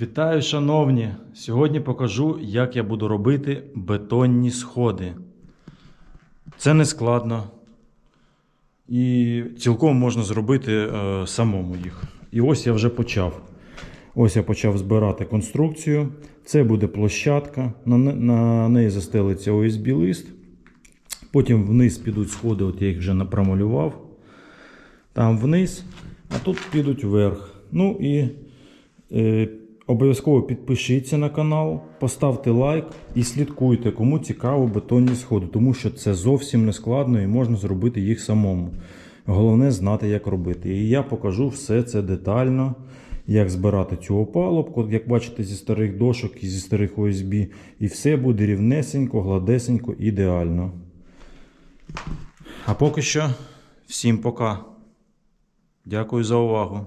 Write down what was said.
Вітаю, шановні! Сьогодні покажу, як я буду робити бетонні сходи. Це не складно. І цілком можна зробити е, самому їх. І ось я вже почав. Ось я почав збирати конструкцію. Це буде площадка. На, на неї застелиться ОСБ лист. Потім вниз підуть сходи, от я їх вже напромалював. Там вниз, а тут підуть вверх. Ну і Е, Обов'язково підпишіться на канал, поставте лайк і слідкуйте, кому цікаво бетонні сходи, тому що це зовсім не складно і можна зробити їх самому. Головне знати, як робити. І я покажу все це детально, як збирати цю опалубку, як бачите, зі старих дошок і зі старих ОСБ. І все буде рівнесенько, гладесенько, ідеально. А поки що, всім пока. Дякую за увагу.